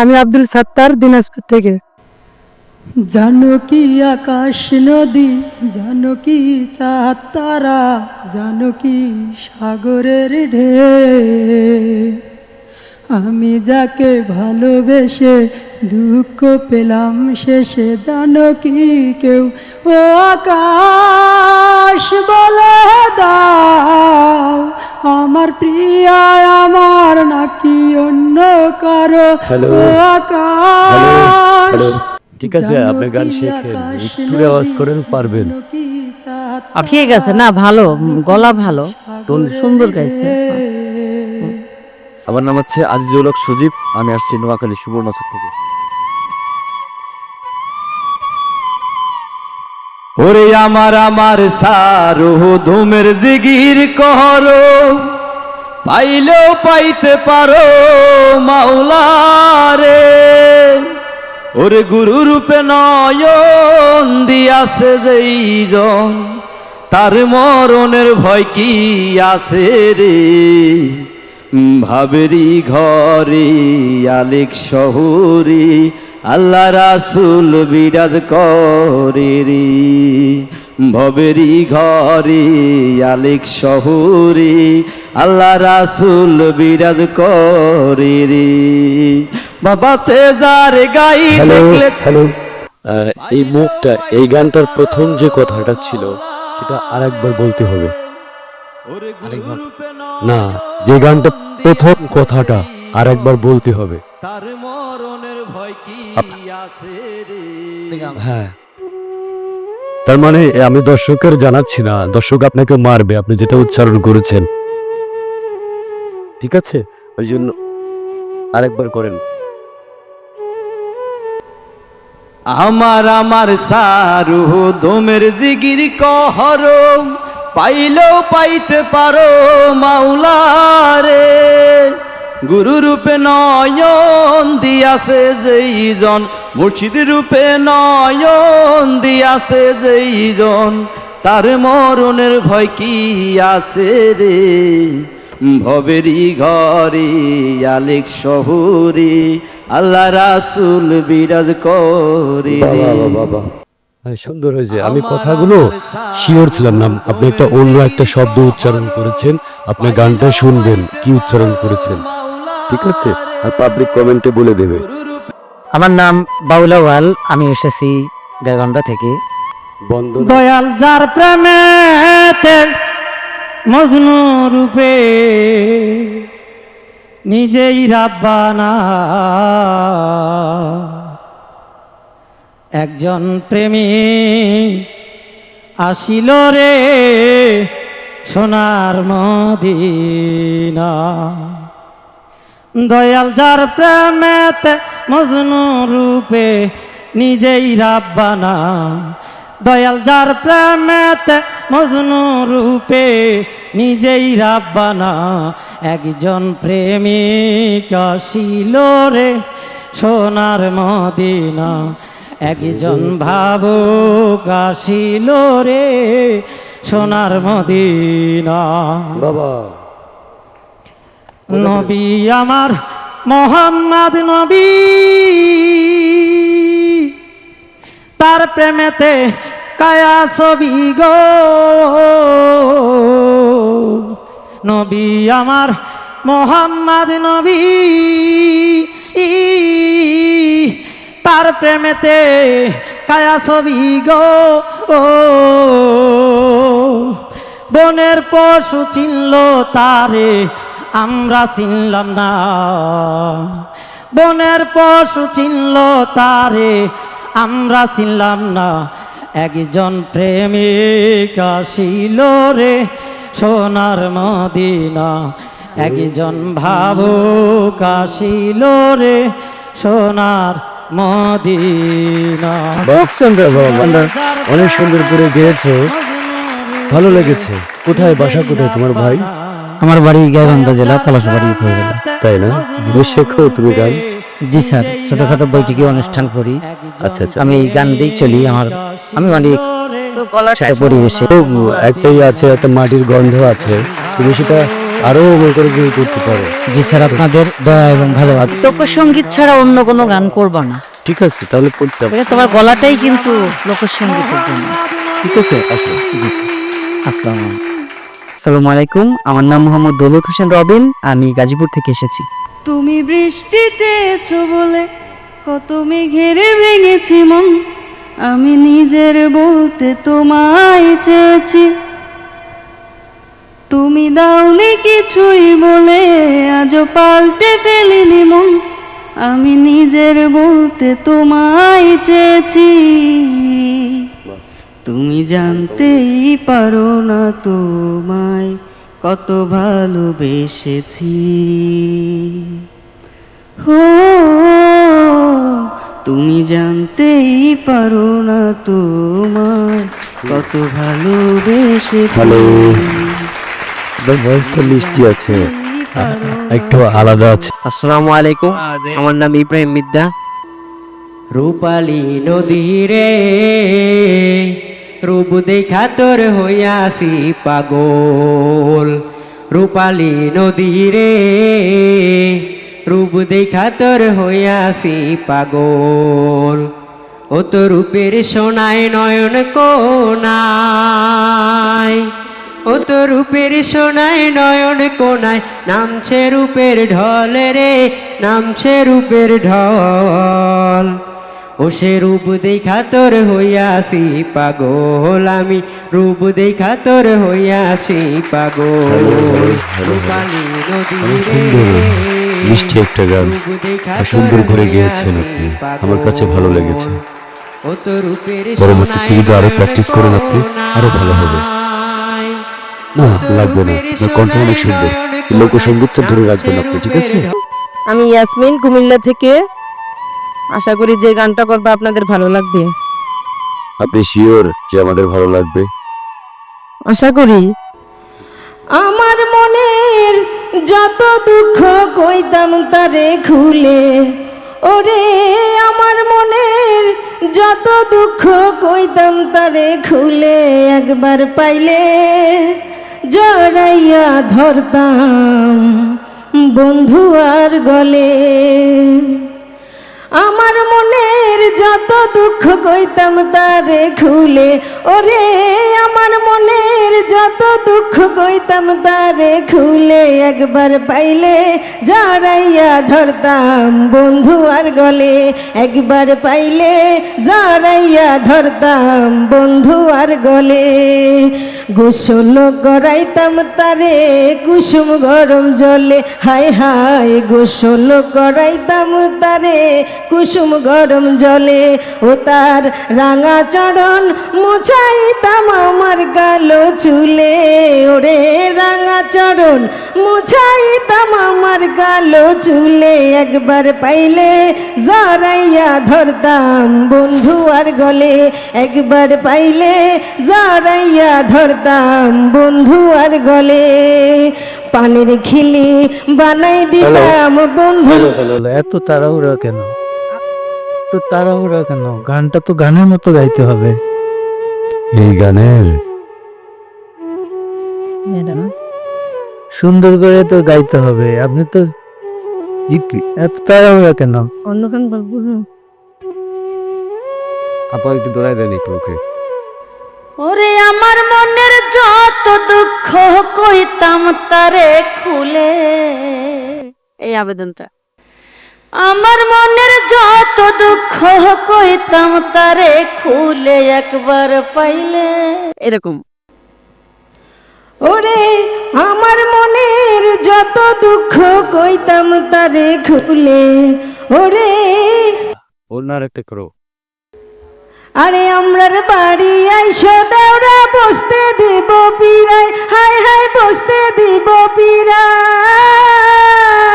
আমি আব্দুল সাত্তার দিনাজপুর থেকে। জানো কি আকাশ নদী জানো কি চাঁদ তারা জানো কি সাগরের ঢে আমি যাকে ভালোবেসে দুঃখ পেলাম, শেষে জানো কি কেউ ও আকাশ ঠিক আছে আপনি গান শেখেন। একটু আওয়াজ করেন পারবেন। ঠিক আছে না ভালো গলা ভালো টোন সুন্দর গাইছে। আমার নাম হচ্ছে আজিজুল হক সুজীব আমি আসছি নোয়াখালী সুবর্ণচর থেকে। ওরে আমার আমার সারু ধুমের জিগির কর। পাইলেও পাইতে পারো মাওলারে। ওরে গুরু রূপে নয়ন দিয়াছে যেইজন তার মরণের ভয় কি আছে রে? ভাবেরি ঘরে আলেক শহরে, আল্লাহ রাসুল বিরাজ করে রে। ভবেরি ঘরে আলেক শহরে আল্লাহ রাসুল বিরাজ করে রে। বাবা সেজার গাই হ্যালো দেখলে হ্যালো এই মুখটা এই গানটার প্রথম যে কথাটা ছিল সেটা আরেকবার বলতে হবে। না যে গানটা প্রথম কথাটা আরেকবার বলতে হবে। তার মরণের ভয় কি আছে রে? হ্যাঁ। তার মানে আমি দর্শকের জানাচ্ছি না। দর্শক আপনাকে মারবে, আপনি যেটা উচ্চারণ করেছেন। ঠিক আছে? ওই জন্য আরেকবার করেন। আমার আমার সারু দোমের জিগির কহর পাইলেও পাইতে পারো মাওলারে। গুরু রূপে নয়ন দিয়াছে যেইজন মুর্শিদ রূপে নয়ন দিয়াছে যেইজন তার মরণের ভয় কি আছে রে? ভবেরি ঘরে আলেক শহরে আল্লাহ রাসুল বিরাজ করে রে। বাবা বাবা হ্যাঁ, সুন্দর হয়েছে। আমি কথাগুলো শিওর ছিলাম না। আপনি একটা অন্য একটা শব্দ উচ্চারণ করেছেন। আপনি গানটা শুনবেন কি উচ্চারণ করেছেন? ঠিক আছে? আর পাবলিক কমেন্টে বলে দেবে। আমার নাম বাউলা ওয়াল আমি এসেছি গাইবান্ধা থেকে। বন্ধ দয়াল যার প্রেমেতে মজনু রূপে নিজেই রাব্বানা একজন প্রেমী আসিল রে সোনার মদিনা। দয়াল যার প্রেমেতে মজনু রূপে নিজেই রাব্বানা দয়াল যার প্রেমেতে মজনু রূপে নিজেই রাব্বানা একজন প্রেমিক আসিল রে সোনার মদিনা। একজন ভাবুক আসিল রে সোনার মদিনা। বাবা। নবী আমার মোহাম্মদ নবী। তার প্রেমেতে কায়া ছবি গো। নবী আমার মোহাম্মদ নবী। তার প্রেমেতে কায়া ছবি গো। বনের পশু চিনল তারে আমরা চিনলাম না। বনের পশু চিনল তারে, আমরা চিনলাম না। একজন প্রেমিক আসিল রে সোনার মদিনা। একজন ভাবুক আসিল রে সোনার মদিনা। অনেক সুন্দর করে গেয়েছো। ভালো লেগেছে। কোথায়, বাসা কোথায় তোমার ভাই? আমার বাড়ি গাইবান্ধা জেলা পলাশবাড়ি উপজেলা। তাই না? তুমি শেখো তুমি গান? জি স্যার ছোটখাটো বৈঠকি অনুষ্ঠান করি। আচ্ছা আচ্ছা। আমি গান দিয়েই চলি আমার। আমি মানে পরিবেশে। একটাই আছে একটা মাটির গন্ধ আছে। তুমি সেটা আরও করে যে করতে পারো। যে ছাড়া আপনাদের দয়া এবং ভালোবাসা। লোকসঙ্গীত ছাড়া অন্য কোনো গান করবা না। ঠিক আছে তাহলে পড়তাম। এটা তোমার গলাটাই কিন্তু লোকসঙ্গীতের জন্য। ঠিক আছে আসো। জি স্যার। আসসালামু আলাইকুম। আসসালামু আলাইকুম। আমার নাম মোহাম্মদ দৌলত হোসেন রবিন, আমি গাজীপুর থেকে এসেছি। তুমি বৃষ্টি চেয়েছো বলে কত মেঘেরে ভেঙেছি মন। আমি নিজের বলতে তোমায় চেয়েছি। তুমি দাওনি কিছুই বলে আজও পাল্টে ফেলিনি মন। আমি নিজের বলতে তোমায় চেয়েছি। তুমি জানতেই পারো না তোমায় কত ভালোবেসেছি। হো তুমি জানতেই পারো না তোমায় কত ভালোবেসেছি। মিষ্টি আছে। একটু আলাদা আছে। আসসালামু আলাইকুম। আমার নাম ইব্রাহিম মিদ্দা। রূপালী নদীরে রূপ দেখা তোর হইয়াছি পাগল। রূপালী নদীরে রূপ দেখা তোর হইয়াছি পাগল। ও তো রূপের সোনায় নয়ন কোনায় ও তো রূপের সোনায় নয়ন কোনায় নামছে রূপের ঢল রে, নামছে রূপের ঢল। ও সে রূপ দেখা তোর হইয়াছি পাগল আমি রূপ দেখা তোর হইয়াছি পাগল রূপালী নদী রে, সুন্দর, মিষ্টি একটা গান। সুন্দর করে গেয়েছেন আপনি। আমার কাছে ভালো লেগেছে। ও তো রূপের পরবর্তীতে যদি আরও প্র্যাকটিস করেন আপনি, আরও ভালো হবে। না লাগবে না আপনার কণ্ঠ অনেক সুন্দর লোকসঙ্গীতটা ধরে রাখবেন আপনি ঠিক আছে আমি ইয়াসমিন কুমিল্লা থেকে আশা করি যে গানটা করবে আপনাদের ভালো লাগবে। আপনি শিওর যে আমাদের ভালো লাগবে? আশা করি। আমার মনের যত দুঃখ কইতাম তারে খুলে ওরে আমার মনের যত দুঃখ কইতাম তারে খুলে একবার পাইলে জড়াইয়া ধরতাম বন্ধু আর গলে। আমার মনের যত দুঃখ কইতাম তারে খুলে। ওরে, আমার মনের যত দুঃখ কইতাম তারে খুলে। একবার পাইলে জড়াইয়া ধরতাম বন্ধু আর গলে। একবার পাইলে জড়াইয়া ধরতাম বন্ধু আর গলে। গোসল করাইতাম তারে, কুসুম গরম জলে। হায় হায়, গোসল করাইতাম তারে, কুসুম গরম জলে। ও তার রাঙা চরণ মুছাইতাম আমার গালো চুলে। ওরে রাঙা চরণ মুছাইতাম আমার গালো চুলে। একবার পাইলে জড়াইয়া ধরতাম বন্ধু আর গলে। একবার পাইলে জড়াইয়া ধরতাম বন্ধু আর গলে। পানির খিলি বানাই দিলাম বন্ধু। এত তাড়াহুড়া কেন? তো তাড়াহুড়া কেন? গানটা তো গানের মতো গাইতে হবে। এই গানের? সুন্দর করে তো গাইতে হবে। আপনি তো এত তাড়াহুড়া কেন? অন্য গান বলব। আপা একটু দৌড়াই দেন একটু ওকে। ওরে আমার মনের যত দুঃখ কইতাম তারে খুলে। এই আবেদনটা। আমার মনের যত দুঃখ কইতাম তারে খুলে একবার পাইলে। এরকম। ওরে আমার মনের যত দুঃখ কইতাম তারে খুলে। ওরে। ওনার একটা করো। আরে আমরার বাড়ি আইসো দেওরা বসতে দিব পিরায়। হাই হাই বসতে দিব পিরায়।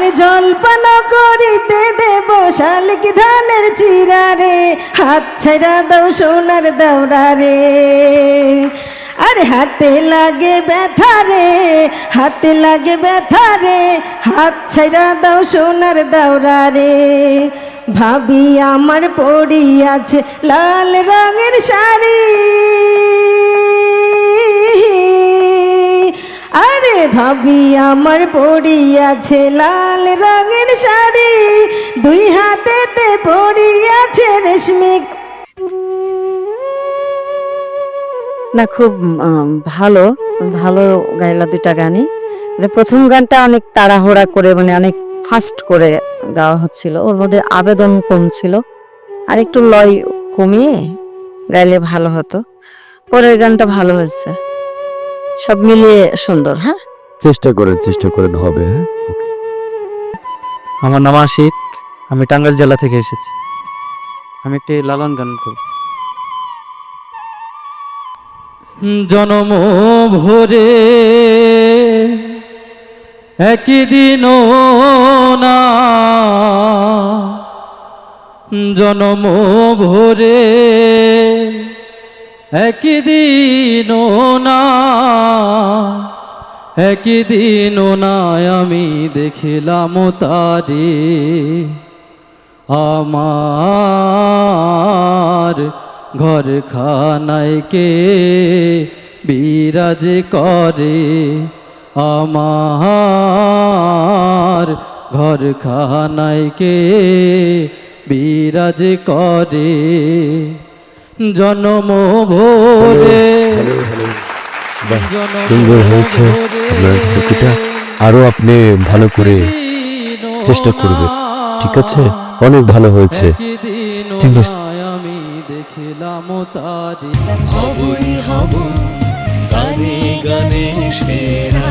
আরে জলপান করিতে দেব শালিক ধানের চিরা রে হাত ছেড়া দাও সোনার দাওরা রে আরে হাতে লাগে ব্যথা রে, হাতে লাগে ব্যথা রে। হাত ছেড়া দাও সোনার দাওরা রে ভাবি আমার পড়ি আছে লাল রঙের শাড়ি। আরে ভাবি, আমার পড়িয়াছে লাল রঙের শাড়ি, দুই হাতেতে পড়িয়াছে রেশমি। না, খুব ভালো ভালো গাইলা দুইটা গানই। প্রথম গানটা অনেক তাড়াহুড়া করে মানে অনেক ফাস্ট করে গাওয়া হচ্ছিল। ওর মধ্যে আবেদন কম ছিল। আর একটু লয় কমিয়ে গাইলে ভালো হতো। পরের গানটা ভালো হয়েছে। সব মিলিয়ে সুন্দর হ্যাঁ? চেষ্টা করেন চেষ্টা করেন হবে হ্যাঁ? আমার নাম আশিক আমি টাঙ্গাইল জেলা থেকে এসেছি। আমি একটি লালন গান করব জনম ভরে একই দিন না। জনম ভরে একই দিন না একই দিন না আমি দেখিলাম তারে। আমার ঘর খানায় কে বিরাজ করে? আমার ঘর খানায় কে বিরাজ করে? জনম ভোরে। সুন্দর হয়েছে বাকিটা আরও আপনি ভালো করে চেষ্টা করবে। ঠিক আছে? অনেক ভালো হয়েছে। আমি দেখিলাম তারি। হবই সেরা।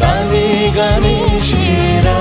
গানে গানে সেরা।